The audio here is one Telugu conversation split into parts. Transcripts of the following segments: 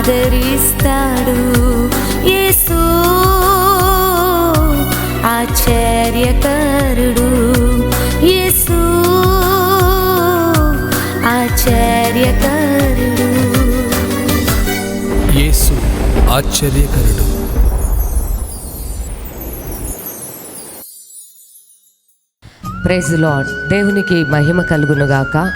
ఆదరిస్తాడు యేసు. ఆశ్చర్యకరుడు యేసు. ఆశ్చర్యకరుడు. యేసు ఆశ్చర్యకరుడు. ప్రైజ్ లార్డ్ దేవునికి మహిమ కలుగునుగాక.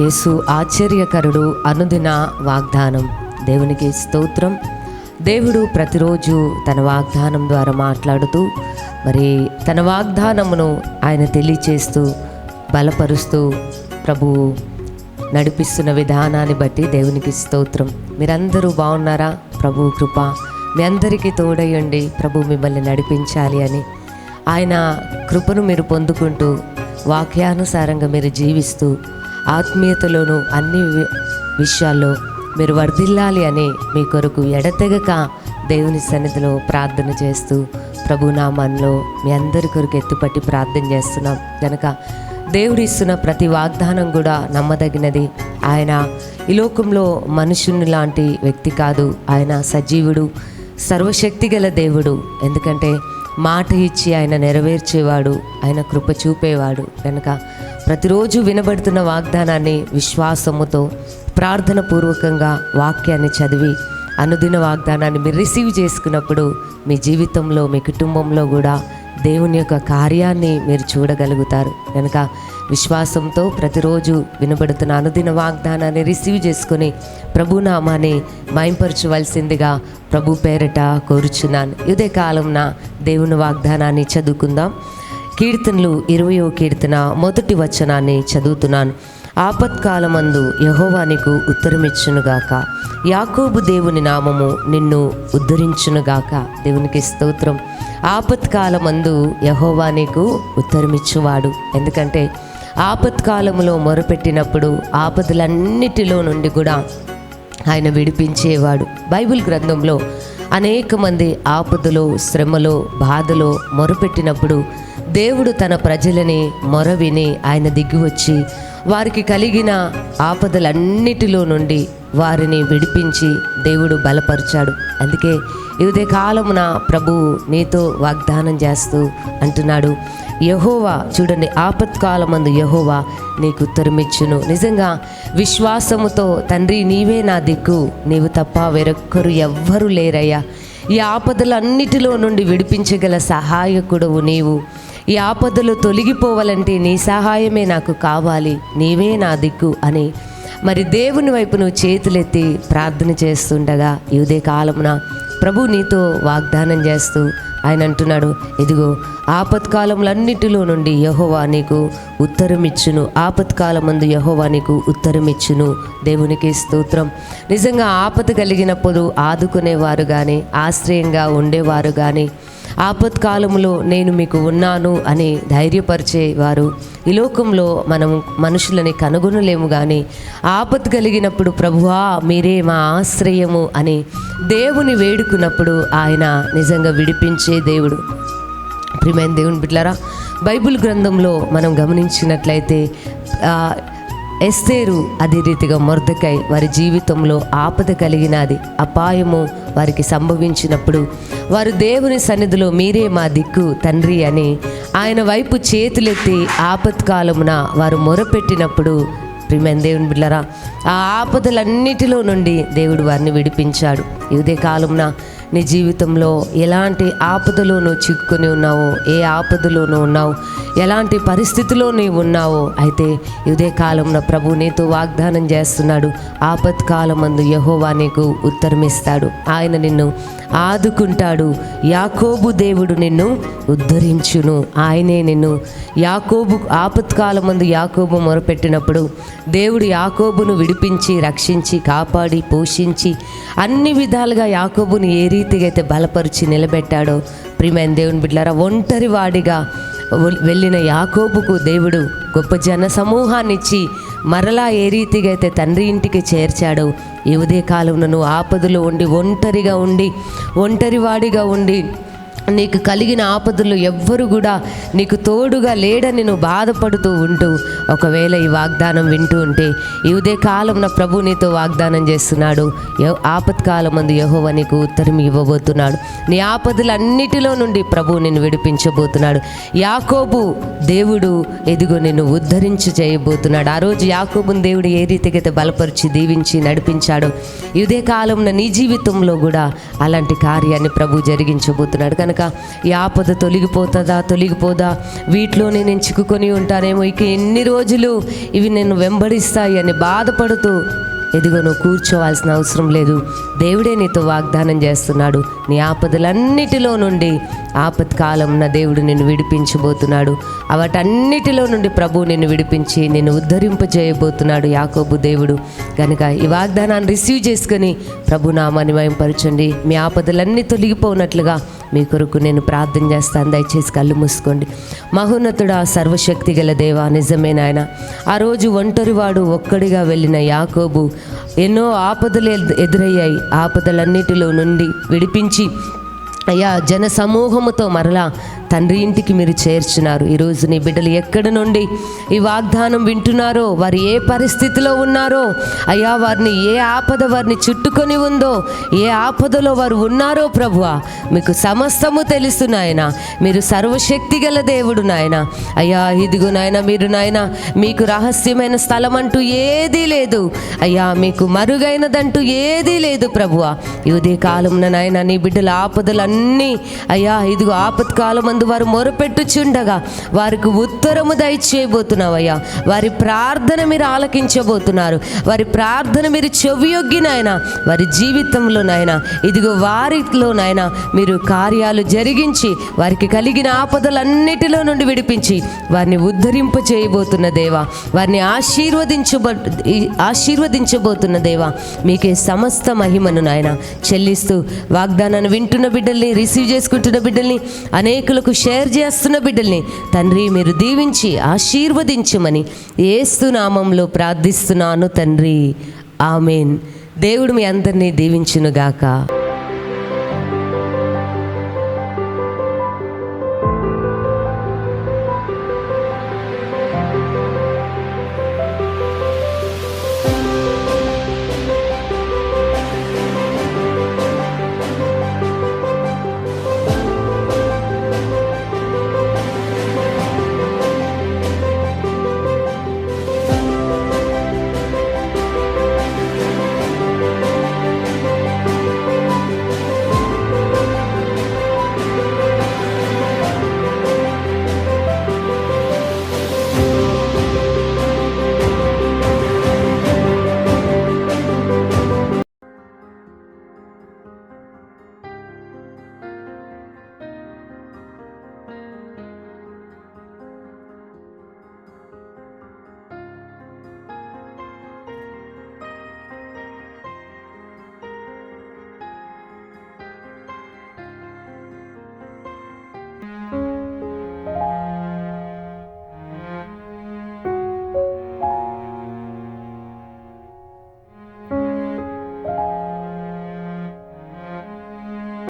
యేసు ఆశ్చర్యకరుడు అనుదిన వాగ్దానం. దేవునికి స్తోత్రం. దేవుడు ప్రతిరోజు తన వాగ్దానం ద్వారా మాట్లాడుతూ మరి తన వాగ్దానమును ఆయన తెలియచేస్తూ బలపరుస్తూ ప్రభు నడిపిస్తున్న విధానాన్ని బట్టి దేవునికి స్తోత్రం. మీరందరూ బాగున్నారా? ప్రభు కృప మీ అందరికీ తోడయ్యండి ప్రభు మిమ్మల్ని నడిపించాలి అని ఆయన కృపను మీరు పొందుకుంటూ వాక్యానుసారంగా మీరు జీవిస్తూ ఆత్మీయతలోను అన్ని వి- విషయాల్లో మీరు వర్ధిల్లాలి అని మీ కొరకు ఎడతెగక దేవుని సన్నిధిలో ప్రార్థన చేస్తూ ప్రభునామంలో మీ అందరి కొరకు ఎత్తుపట్టి ప్రార్థన చేస్తున్నాం. కనుక దేవుడు ఇస్తున్న ప్రతి వాగ్దానం కూడా నమ్మదగినది. ఆయన ఈ లోకంలో మనుషుని లాంటి వ్యక్తి కాదు. ఆయన సజీవుడు సర్వశక్తి గల దేవుడు. ఎందుకంటే మాట ఇచ్చి ఆయన నెరవేర్చేవాడు ఆయన కృప చూపేవాడు. కనుక ప్రతిరోజు వినబడుతున్న వాగ్దానాన్ని విశ్వాసముతో ప్రార్థన పూర్వకంగా వాక్యాన్ని చదివి అనుదిన వాగ్దానాన్ని మీరు రిసీవ్ చేసుకున్నప్పుడు మీ జీవితంలో మీ కుటుంబంలో కూడా దేవుని యొక్క కార్యాన్ని మీరు చూడగలుగుతారు. కనుక విశ్వాసంతో ప్రతిరోజు వినబడుతున్న అనుదిన వాగ్దానాన్ని రిసీవ్ చేసుకుని ప్రభునామాన్ని మైంపరచవలసిందిగా ప్రభు పేరట కోరుచున్నాను. ఇదే కాలంన దేవుని వాగ్దానాన్ని చదువుకుందాం. కీర్తనలు ఇరవయో కీర్తన మొదటి వచనాన్ని చదువుతున్నాను. ఆపత్కాలమందు యహోవానికి ఉత్తరమిచ్చునుగాక. యాకోబు దేవుని నామము నిన్ను ఉద్ధరించునుగాక. దేవునికి స్తోత్రం. ఆపత్కాలమందు యహోవా నీకు ఉత్తరమిచ్చువాడు. ఎందుకంటే ఆపత్కాలములో మొరపెట్టినప్పుడు ఆపదలన్నిటిలో నుండి కూడా ఆయన విడిపించేవాడు. బైబిల్ గ్రంథంలో అనేక మంది ఆపదలో శ్రమలో బాధలో మొరపెట్టినప్పుడు దేవుడు తన ప్రజలని మొరవిని ఆయన దిగివచ్చి వారికి కలిగిన ఆపదలన్నిటిలో నుండి వారిని విడిపించి దేవుడు బలపరిచాడు. అందుకే ఇదే కాలమున ప్రభు నీతో వాగ్దానం చేస్తూ అంటున్నాడు యహోవా చూడండి ఆపత్కాలమందు యహోవా నీకు ఉత్తరమిచ్చును. నిజంగా విశ్వాసముతో తండ్రి నీవే నా దిక్కు నీవు తప్ప వేరొక్కరు ఎవ్వరూ లేరయ్యా. ఈ ఆపదలన్నిటిలో నుండి విడిపించగల సహాయకుడవు నీవు. ఈ ఆపదలు తొలగిపోవాలంటే నీ సహాయమే నాకు కావాలి. నీవే నా దిక్కు అని. మరి దేవుని వైపు నువ్వు చేతులెత్తి ప్రార్థన చేస్తుండగా ఇదే కాలమున ప్రభు నీతో వాగ్దానం చేస్తూ ఆయన అంటున్నాడు ఇదిగో ఆపత్కాలములన్నిటిలో నుండి యహోవా నీకు ఉత్తరమిచ్చును. ఆపత్కాలమందు యహోవా నీకు ఉత్తరమిచ్చును. దేవునికి స్తోత్రం. నిజంగా ఆపద కలిగినప్పుడు ఆదుకునేవారు కానీ ఆశ్రయంగా ఉండేవారు కానీ ఆపత్కాలములో నేను మీకు ఉన్నాను అని ధైర్యపరిచేవారు ఈ లోకంలో మనం మనుషులని కనుగొనలేము కానీ ఆపత్ కలిగినప్పుడు ప్రభువా మీరే మా ఆశ్రయము అని దేవుని వేడుకున్నప్పుడు ఆయన నిజంగా విడిపించే దేవుడు. ప్రియమైన దేవుని బిడ్డలారా బైబిల్ గ్రంథంలో మనం గమనించినట్లయితే ఎస్తేరు అదే రీతిగా మొర్దకై వారి జీవితంలో ఆపద కలిగినది అపాయము వారికి సంభవించినప్పుడు వారు దేవుని సన్నిధిలో మీరే మా దిక్కు తండ్రి అని ఆయన వైపు చేతులెత్తి ఆపత్కాలమున వారు మొరపెట్టినప్పుడు ప్రియమైన దేవుని బిడ్డరా ఆ ఆపదలన్నిటిలో నుండి దేవుడు వారిని విడిపించాడు. ఇదే కాలమున నీ జీవితంలో ఎలాంటి ఆపదలో నువ్వు చిక్కుకొని ఉన్నావో ఏ ఆపదలో నువ్వు ఉన్నావు ఎలాంటి పరిస్థితిలో నీవు ఉన్నావో అయితే ఇదే కాలంలో ప్రభు నీతో వాగ్దానం చేస్తున్నాడు. ఆపత్కాలమందు యహోవా నీకు ఉత్తరమిస్తాడు. ఆయన నిన్ను ఆదుకుంటాడు. యాకోబు దేవుడు నిన్ను ఉద్ధరించును. ఆయనే నిన్ను యాకోబు ఆపత్కాలం ముందు యాకోబు మొరపెట్టినప్పుడు దేవుడు యాకోబును విడిపించి రక్షించి కాపాడి పోషించి అన్ని విధాలుగా యాకోబును ఏ రీతిగా అయితే బలపరిచి నిలబెట్టాడో ప్రియమైన దేవుని బిడ్డారా ఒంటరి వాడిగా వెళ్ళిన యాకోబుకు దేవుడు గొప్ప జన సమూహాన్నిచ్చి మరలా ఏ రీతిగా అయితే తండ్రి ఇంటికి చేర్చాడో ఈ కాలంలో నువ్వు ఆపదలో ఉండి ఒంటరిగా ఉండి ఒంటరివాడిగా ఉండి నీకు కలిగిన ఆపదలు ఎవ్వరు కూడా నీకు తోడుగా లేడని నువ్వు బాధపడుతూ ఉంటూ ఒకవేళ ఈ వాగ్దానం వింటూ ఉంటే ఈ ఉదయ కాలం నా ప్రభు నీతో వాగ్దానం చేస్తున్నాడు. ఆపత్కాలం మందు యహోవ నీకు ఉత్తరం ఇవ్వబోతున్నాడు. నీ ఆపదలన్నిటిలో నుండి ప్రభు నిన్ను విడిపించబోతున్నాడు. యాకోబు దేవుడు ఎదుగు నిన్ను ఉద్ధరించి చేయబోతున్నాడు. ఆ రోజు యాకోబుని దేవుడు ఏ రీతికైతే బలపరిచి దీవించి నడిపించాడు ఇదే కాలంలో నీ జీవితంలో కూడా అలాంటి కార్యాన్ని ప్రభు జరిగించబోతున్నాడు. కనుక ఈ ఆపద తొలగిపోతుందా తొలగిపోదా? వీటిలోనే నేను చిక్కుకొని ఉంటానేమో. ఇక ఎన్ని రోజులు ఇవి నేను వెంబడిస్తాయి అని బాధపడుతూ ఎదుగో నువ్వు కూర్చోవాల్సిన అవసరం లేదు. దేవుడే నీతో వాగ్దానం చేస్తున్నాడు. నీ ఆపదలన్నిటిలో నుండి ఆపత్కాలం నా దేవుడు నిన్ను విడిపించబోతున్నాడు. వాటన్నిటిలో నుండి ప్రభు నిన్ను విడిపించి నిన్ను ఉద్ధరింపజేయబోతున్నాడు యాకోబు దేవుడు. కనుక ఈ వాగ్దానాన్ని రిసీవ్ చేసుకొని ప్రభు నామాన్ని మయంపరచండి మీ ఆపదలన్నీ తొలగిపోనట్లుగా మీ కొరకు నేను ప్రార్థన చేస్తాను. దయచేసి కళ్ళు మూసుకోండి. మహోన్నతుడా సర్వశక్తి గల దేవా నిజమే నాయన. ఆ రోజు ఒంటరివాడు ఒక్కడిగా వెళ్ళిన యాకోబు ఎన్నో ఆపదలు ఎదురయ్యాయి. ఆపదలన్నిటిలో నుండి విడిపించి అయ్యా జన సమూహముతో మరలా తండ్రి ఇంటికి మీరు చేర్చున్నారు. ఈరోజు నీ బిడ్డలు ఎక్కడి నుండి ఈ వాగ్దానం వింటున్నారో వారు ఏ పరిస్థితిలో ఉన్నారో అయ్యా వారిని ఏ ఆపద వారిని చుట్టుకొని ఉందో ఏ ఆపదలో వారు ఉన్నారో ప్రభువ మీకు సమస్తము తెలుసు నాయన. మీరు సర్వశక్తి గల దేవుడు నాయన. అయ్యా ఇదిగో నాయన మీరు నాయన మీకు రహస్యమైన స్థలం అంటూ ఏదీ లేదు. అయ్యా మీకు మరుగైనదంటూ ఏదీ లేదు ప్రభువ. ఈ ఉదయ కాలంలో నాయన నీ బిడ్డల ఆపదలన్నీ అయ్యా ఇదిగో ఆపత్కాలం మందు వారు మొరపెట్టుచుండగా వారికి ఉత్తరము దయచేయబోతున్నావయ్యా. వారి ప్రార్థన మీరు ఆలకించబోతున్నారు. వారి ప్రార్థన మీరు చెవియొగ్గి నాయన వారి జీవితంలో ఇదిగో వారిలో నాయన మీరు కార్యాలు జరిగించి వారికి కలిగిన ఆపదలన్నిటిలో నుండి విడిపించి వారిని ఉద్ధరింప చేయబోతున్న దేవా వారిని ఆశీర్వదించబ ఆశీర్వదించబోతున్న దేవా మీకే సమస్త మహిమను నాయన చెల్లిస్తూ వాగ్దానాన్ని వింటున్న బిడ్డల్ని రిసీవ్ చేసుకుంటున్న బిడ్డల్ని అనేకులకు మీకు షేర్ చేస్తున్న బిడ్డల్ని తండ్రి మీరు దీవించి ఆశీర్వదించమని ఏస్తునామంలో ప్రార్థిస్తున్నాను తండ్రి. ఆమెన్. దేవుడు మీ అందరినీ దీవించునుగాక.